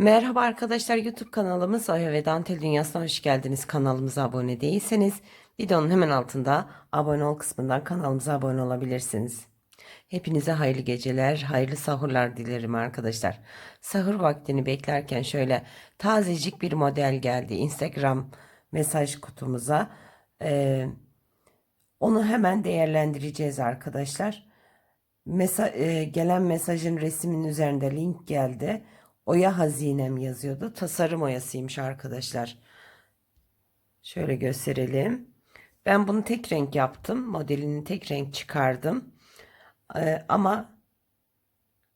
Merhaba arkadaşlar YouTube kanalımız Oya ve Dantel Dünyası'na hoş geldiniz. Kanalımıza abone değilseniz videonun hemen altında abone ol kısmından kanalımıza abone olabilirsiniz. Hepinize hayırlı geceler, hayırlı sahurlar dilerim arkadaşlar. Sahur vaktini beklerken şöyle tazecik bir model geldi Instagram mesaj kutumuza. Ee, onu hemen değerlendireceğiz arkadaşlar. Mesa e, gelen mesajın resmin üzerinde link geldi. Oya hazinem yazıyordu. Tasarım oyasıymış arkadaşlar. Şöyle gösterelim. Ben bunu tek renk yaptım. Modelini tek renk çıkardım. Ee, ama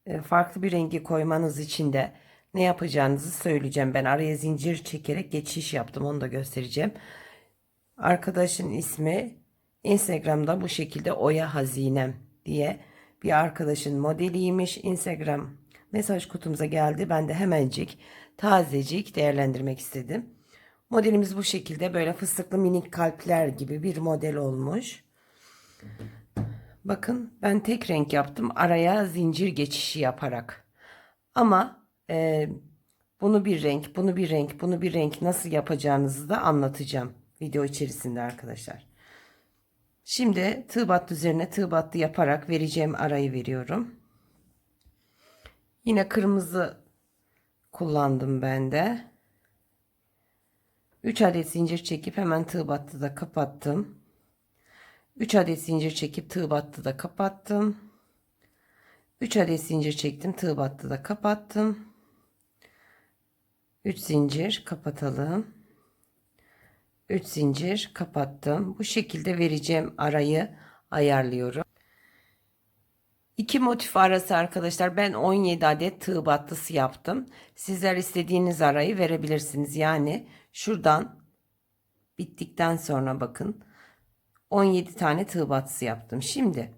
e, farklı bir rengi koymanız için de ne yapacağınızı söyleyeceğim. Ben araya zincir çekerek geçiş yaptım. Onu da göstereceğim. Arkadaşın ismi Instagram'da bu şekilde Oya Hazinem diye bir arkadaşın modeliymiş. Instagram mesaj kutumuza geldi. Ben de hemencik tazecik değerlendirmek istedim. Modelimiz bu şekilde böyle fıstıklı minik kalpler gibi bir model olmuş. Bakın ben tek renk yaptım araya zincir geçişi yaparak. Ama e, bunu bir renk, bunu bir renk, bunu bir renk nasıl yapacağınızı da anlatacağım video içerisinde arkadaşlar. Şimdi tığ battı üzerine tığ battı yaparak vereceğim arayı veriyorum. Yine kırmızı kullandım ben de. 3 adet zincir çekip hemen tığ battı da kapattım. 3 adet zincir çekip tığ battı da kapattım. 3 adet zincir çektim tığ battı da kapattım. 3 zincir kapatalım. 3 zincir kapattım. Bu şekilde vereceğim arayı ayarlıyorum. İki motif arası arkadaşlar ben 17 adet tığ battısı yaptım. Sizler istediğiniz arayı verebilirsiniz. Yani şuradan bittikten sonra bakın 17 tane tığ battısı yaptım. Şimdi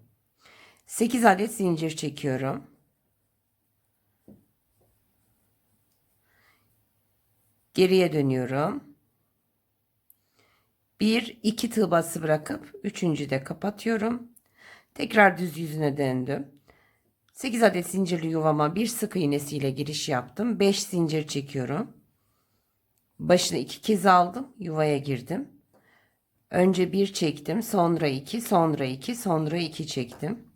8 adet zincir çekiyorum. Geriye dönüyorum. 1 2 tığ batısı bırakıp üçüncü de kapatıyorum. Tekrar düz yüzüne döndüm. 8 adet zincirli yuvama bir sık iğnesiyle giriş yaptım. 5 zincir çekiyorum. Başını iki kez aldım. Yuvaya girdim. Önce bir çektim. Sonra iki, sonra iki, sonra iki çektim.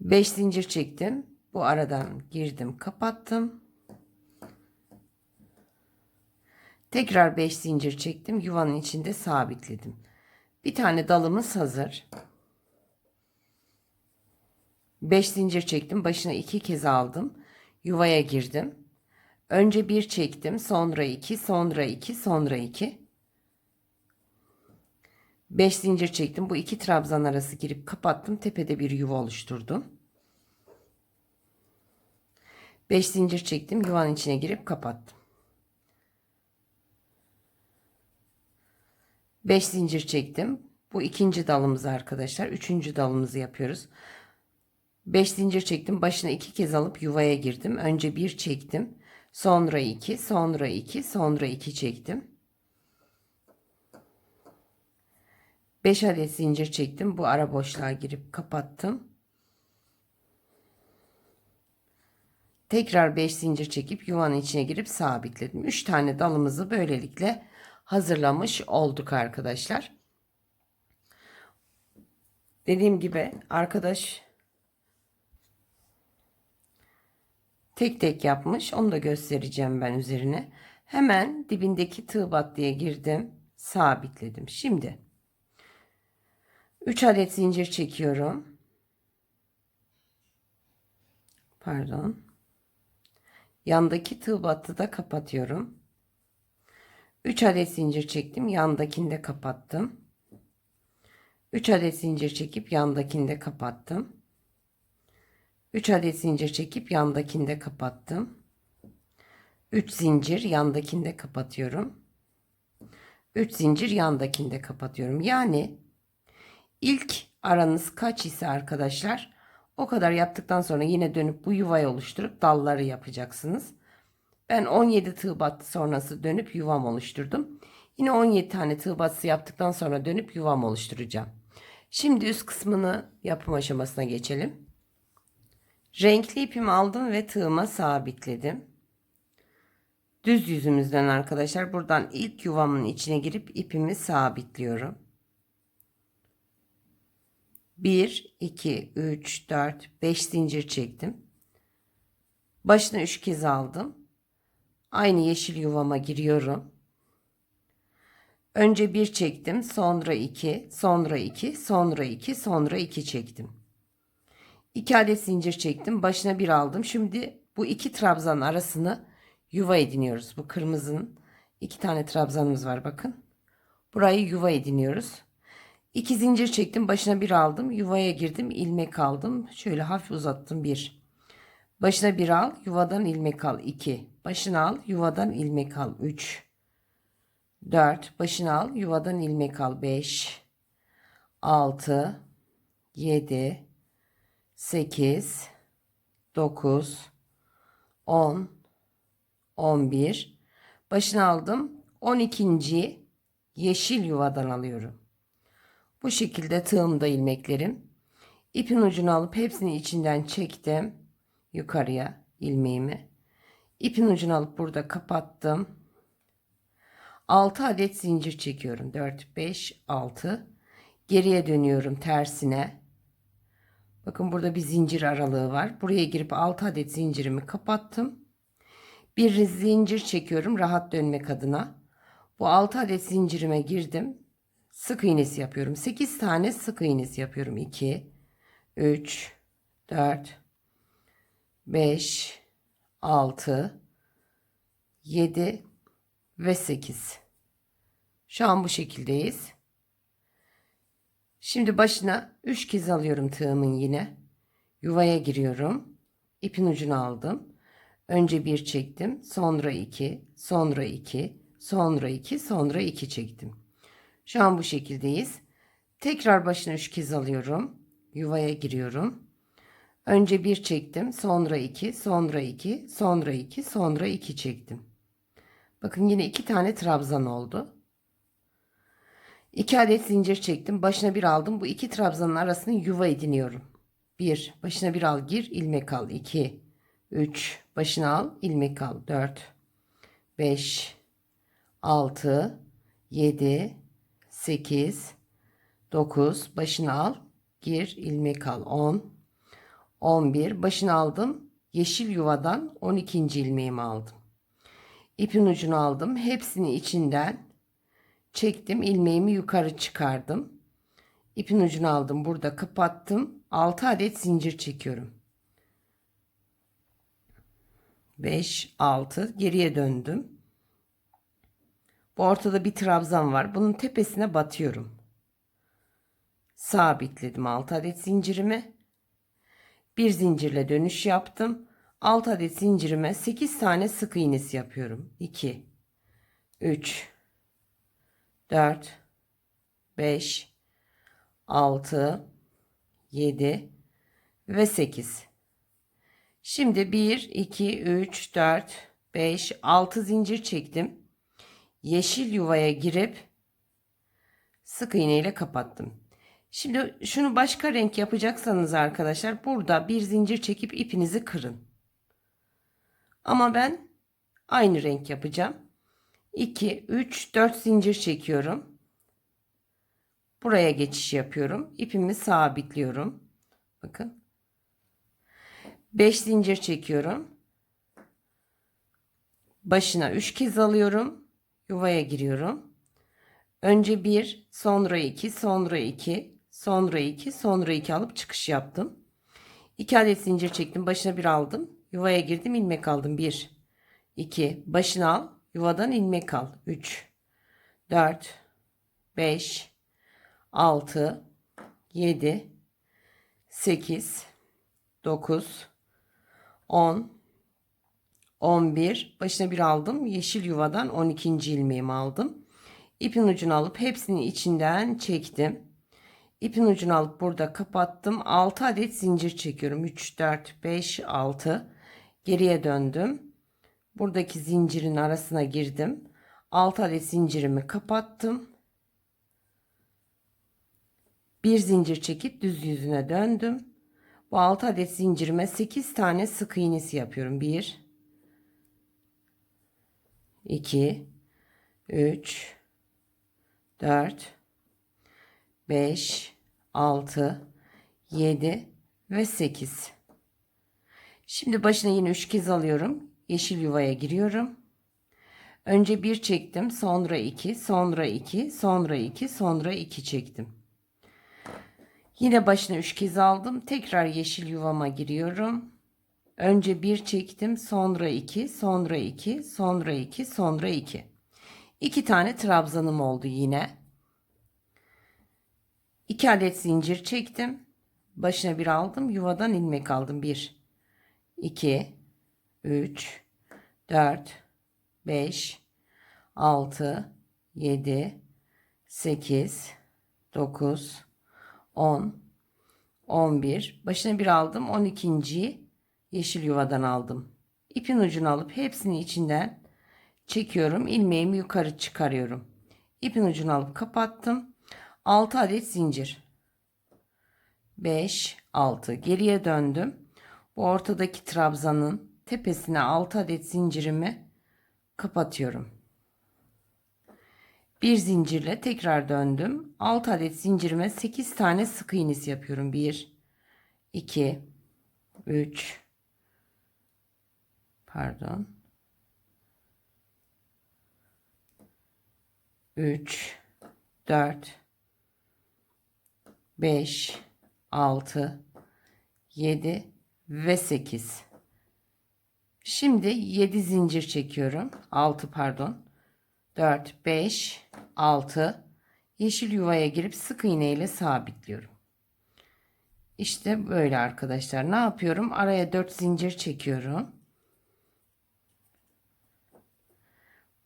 5 zincir çektim. Bu aradan girdim, kapattım. Tekrar 5 zincir çektim. Yuvanın içinde sabitledim. Bir tane dalımız hazır. 5 zincir çektim. Başına iki kez aldım. Yuvaya girdim. Önce bir çektim. Sonra iki, sonra iki, sonra iki. 5 zincir çektim. Bu iki trabzan arası girip kapattım. Tepede bir yuva oluşturdum. 5 zincir çektim. Yuvanın içine girip kapattım. 5 zincir çektim. Bu ikinci dalımız arkadaşlar. Üçüncü dalımızı yapıyoruz. 5 zincir çektim. Başına iki kez alıp yuvaya girdim. Önce bir çektim. Sonra iki, sonra iki, sonra iki çektim. 5 adet zincir çektim. Bu ara boşluğa girip kapattım. Tekrar 5 zincir çekip yuvanın içine girip sabitledim. 3 tane dalımızı böylelikle hazırlamış olduk arkadaşlar. Dediğim gibi arkadaş tek tek yapmış. Onu da göstereceğim ben üzerine. Hemen dibindeki tığ battıya girdim. Sabitledim. Şimdi 3 adet zincir çekiyorum. Pardon. Yandaki tığ battı da kapatıyorum. 3 adet zincir çektim. Yandakinde kapattım. 3 adet zincir çekip yandakinde kapattım. 3 adet zincir çekip yandakinde kapattım. 3 zincir yandakinde kapatıyorum. 3 zincir yandakinde kapatıyorum. Yani ilk aranız kaç ise arkadaşlar o kadar yaptıktan sonra yine dönüp bu yuvayı oluşturup dalları yapacaksınız. Ben 17 tığ battı sonrası dönüp yuvam oluşturdum. Yine 17 tane tığ battısı yaptıktan sonra dönüp yuvam oluşturacağım. Şimdi üst kısmını yapım aşamasına geçelim. Renkli ipimi aldım ve tığıma sabitledim. Düz yüzümüzden arkadaşlar buradan ilk yuvamın içine girip ipimi sabitliyorum. 1, 2, 3, 4, 5 zincir çektim. Başına 3 kez aldım. Aynı yeşil yuvama giriyorum. Önce 1 çektim, sonra 2, sonra 2, sonra 2, sonra 2 çektim. 2 adet zincir çektim, başına 1 aldım. Şimdi bu iki trabzan arasını yuva ediniyoruz. Bu kırmızının iki tane trabzanımız var bakın. Burayı yuva ediniyoruz. İki zincir çektim, başına bir aldım, yuvaya girdim, ilmek aldım. Şöyle hafif uzattım bir. Başına bir al, yuvadan ilmek al 2. Başına al, yuvadan ilmek al 3. 4. Başına al, yuvadan ilmek al 5. 6. 7. 8. 9. 10. 11. Başına aldım. 12. yeşil yuvadan alıyorum. Bu şekilde tığımda ilmeklerim. İpin ucunu alıp hepsini içinden çektim. Yukarıya ilmeğimi. İpin ucunu alıp burada kapattım. 6 adet zincir çekiyorum. 4, 5, 6. Geriye dönüyorum tersine. Bakın burada bir zincir aralığı var. Buraya girip 6 adet zincirimi kapattım. Bir zincir çekiyorum rahat dönmek adına. Bu 6 adet zincirime girdim. Sık iğnesi yapıyorum. 8 tane sık iğnesi yapıyorum. 2 3 4 5 6 7 ve 8. Şu an bu şekildeyiz. Şimdi başına 3 kez alıyorum tığımın yine. Yuvaya giriyorum. İpin ucunu aldım. Önce bir çektim, sonra iki, sonra iki, sonra iki, sonra iki çektim. Şu an bu şekildeyiz. Tekrar başına üç kez alıyorum. Yuvaya giriyorum. Önce bir çektim, sonra iki, sonra iki, sonra iki, sonra iki çektim. Bakın yine iki tane trabzan oldu. İki adet zincir çektim. Başına bir aldım. Bu iki trabzanın arasını yuva ediniyorum. Bir, başına bir al gir, ilmek al. İki, 3 başına al ilmek al 4 5 6 7 8 9 başına al gir ilmek al 10 11 başına aldım yeşil yuvadan 12. ilmeğimi aldım ipin ucunu aldım hepsini içinden çektim ilmeğimi yukarı çıkardım ipin ucunu aldım burada kapattım 6 adet zincir çekiyorum 5, 6 geriye döndüm. Bu ortada bir trabzan var. Bunun tepesine batıyorum. Sabitledim 6 adet zincirimi. Bir zincirle dönüş yaptım. 6 adet zincirime 8 tane sık iğnesi yapıyorum. 2 3 4 5 6 7 ve 8 Şimdi 1, 2, 3, 4, 5, 6 zincir çektim. Yeşil yuvaya girip sık iğne ile kapattım. Şimdi şunu başka renk yapacaksanız arkadaşlar burada bir zincir çekip ipinizi kırın. Ama ben aynı renk yapacağım. 2, 3, 4 zincir çekiyorum. Buraya geçiş yapıyorum. İpimi sabitliyorum. Bakın. 5 zincir çekiyorum. Başına 3 kez alıyorum. Yuvaya giriyorum. Önce 1, sonra 2, sonra 2, sonra 2, sonra 2 alıp çıkış yaptım. 2 adet zincir çektim. Başına 1 aldım. Yuvaya girdim. ilmek aldım. 1, 2, başına al. Yuvadan ilmek al. 3, 4, 5, 6, 7, 8, 9, 10 11 başına bir aldım. Yeşil yuvadan 12. ilmeğimi aldım. İpin ucunu alıp hepsini içinden çektim. İpin ucunu alıp burada kapattım. 6 adet zincir çekiyorum. 3 4 5 6 geriye döndüm buradaki zincirin arasına girdim 6 adet zincirimi kapattım bir zincir çekip düz yüzüne döndüm Bu 6 adet zincirime 8 tane sık iğnesi yapıyorum. 1 2 3 4 5 6 7 ve 8 Şimdi başına yine 3 kez alıyorum. Yeşil yuvaya giriyorum. Önce 1 çektim, sonra 2, sonra 2, sonra 2, sonra 2 çektim. Yine başına 3 kez aldım. Tekrar yeşil yuvama giriyorum. Önce 1 çektim, sonra 2, sonra 2, sonra 2, sonra 2. 2 tane trabzanım oldu yine. 2 adet zincir çektim. Başına bir aldım, yuvadan ilmek aldım. 1 2 3 4 5 6 7 8 9 10 11 başına bir aldım 12. yeşil yuvadan aldım. İpin ucunu alıp hepsini içinden çekiyorum ilmeğimi yukarı çıkarıyorum. İpin ucunu alıp kapattım 6 adet zincir. 5 6 geriye döndüm. Bu ortadaki trabzanın tepesine 6 adet zincirimi kapatıyorum. Bir zincirle tekrar döndüm. 6 adet zincirime 8 tane sık iğnesi yapıyorum. 1 2 3 Pardon. 3 4 5 6 7 ve 8. Şimdi 7 zincir çekiyorum. 6 pardon. 4, 5, 6. Yeşil yuvaya girip sık iğne ile sabitliyorum. İşte böyle arkadaşlar. Ne yapıyorum? Araya 4 zincir çekiyorum.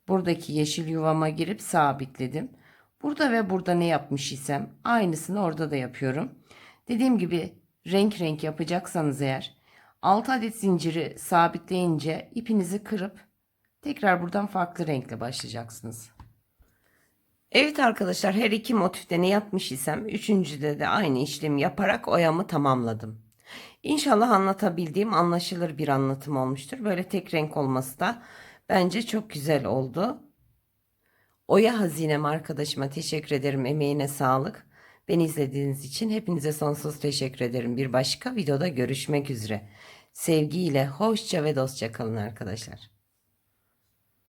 Buradaki yeşil yuvama girip sabitledim. Burada ve burada ne yapmış isem aynısını orada da yapıyorum. Dediğim gibi renk renk yapacaksanız eğer 6 adet zinciri sabitleyince ipinizi kırıp tekrar buradan farklı renkle başlayacaksınız. Evet arkadaşlar her iki motifte ne yapmış isem üçüncüde de aynı işlemi yaparak oyamı tamamladım. İnşallah anlatabildiğim anlaşılır bir anlatım olmuştur. Böyle tek renk olması da bence çok güzel oldu. Oya Hazinem arkadaşıma teşekkür ederim. Emeğine sağlık. Beni izlediğiniz için hepinize sonsuz teşekkür ederim. Bir başka videoda görüşmek üzere. Sevgiyle hoşça ve dostça kalın arkadaşlar.